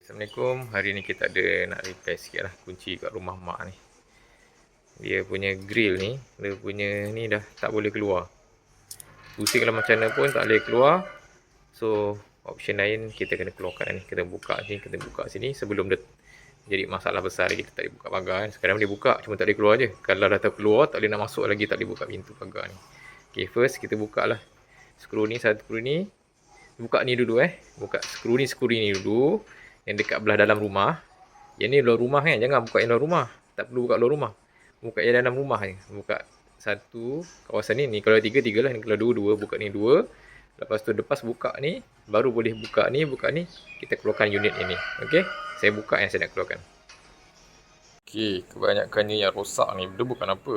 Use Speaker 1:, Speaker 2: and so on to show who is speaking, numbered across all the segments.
Speaker 1: Assalamualaikum. Hari ni kita ada nak repair sikit lah kunci kat rumah mak ni. Dia punya grill ni, dia punya ni dah tak boleh keluar. Pusing lah macam mana pun tak boleh keluar. So, option lain kita kena keluarkan ni. Kita buka sini, kita buka sini sebelum dia jadi masalah besar kita tak boleh buka pagar kan. Sekarang dia buka cuma tak boleh keluar je. Kalau dah terkeluar tak boleh nak masuk lagi tak boleh buka pintu pagar ni. Okay, first kita buka lah. Skru ni, satu skru ni. Buka ni dulu eh. Buka skru ni, skru ni dulu yang dekat belah dalam rumah. Yang ni luar rumah kan. Jangan buka yang luar rumah. Tak perlu buka luar rumah. Buka yang dalam rumah je. Buka satu kawasan ni. Ni kalau tiga, tiga lah. Ni kalau dua, dua. Buka ni dua. Lepas tu lepas buka ni. Baru boleh buka ni. Buka ni. Kita keluarkan unit ini. Okay. Saya buka yang saya nak keluarkan. Okay. Kebanyakannya yang rosak ni. Dia bukan apa.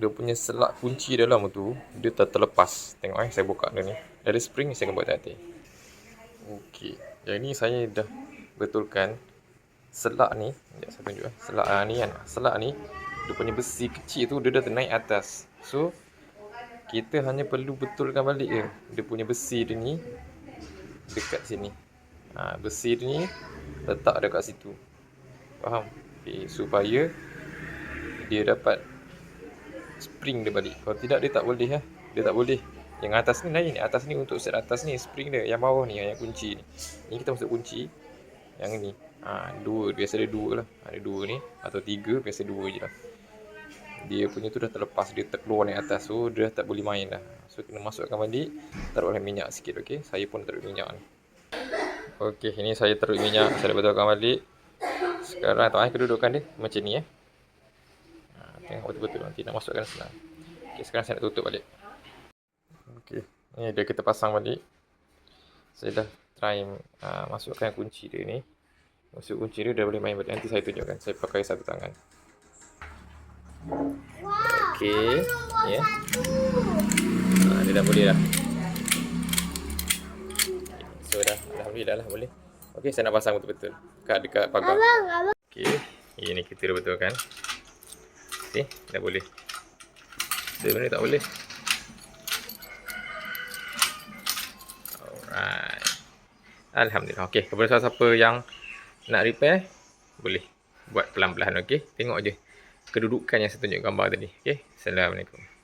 Speaker 1: Dia punya selak kunci dalam tu. Dia tak terlepas. Tengok eh. Saya buka dia ni. Dari spring ni saya akan buat hati. Okay. Yang ni saya dah betulkan selak ni sekejap saya tunjuk eh. Selak ah, ni kan? Selak ni dia punya besi kecil tu dia dah naik atas. So kita hanya perlu betulkan balik je dia punya besi dia ni dekat sini. Ha, besi dia ni letak dekat situ. Faham? Okay, supaya dia dapat spring dia balik. Kalau tidak dia tak boleh lah dia tak boleh. Yang atas ni lain. Atas ni untuk set atas ni spring dia. Yang bawah ni yang kunci ni. Ni kita masuk kunci yang ni. Ha, dua. Biasa ada dua lah. Ada dua ni atau tiga biasa dua je lah. Dia punya tu dah terlepas. Dia terkeluar naik atas. So dia dah tak boleh main lah so kena masukkan balik. Taruhlah minyak sikit ok saya pun taruh minyak ni. Ok ini saya taruh minyak. Saya dah betulkan balik. Sekarang tengok eh kedudukan dia macam ni eh. Ha, tengok betul-betul nanti. Nak masukkan senang. Ok sekarang saya nak tutup balik. Ok ni dia kita pasang balik. Saya dah try uh, masukkan kunci dia ni. Masuk kunci dia dah boleh main nanti saya tunjukkan. Saya pakai satu tangan. Okey. ya. yeah. uh, dia dah boleh dah. So dah. Alhamdulillah lah boleh. Okey saya nak pasang betul-betul. Kat dekat pagar. Okey. Ini kita dah betulkan. Okey dah boleh. Sebenarnya tak boleh Alhamdulillah. Okey, kepada siapa-siapa yang nak repair, boleh buat pelan-pelan. Okey, tengok je kedudukan yang saya tunjuk gambar tadi. Okey, Assalamualaikum.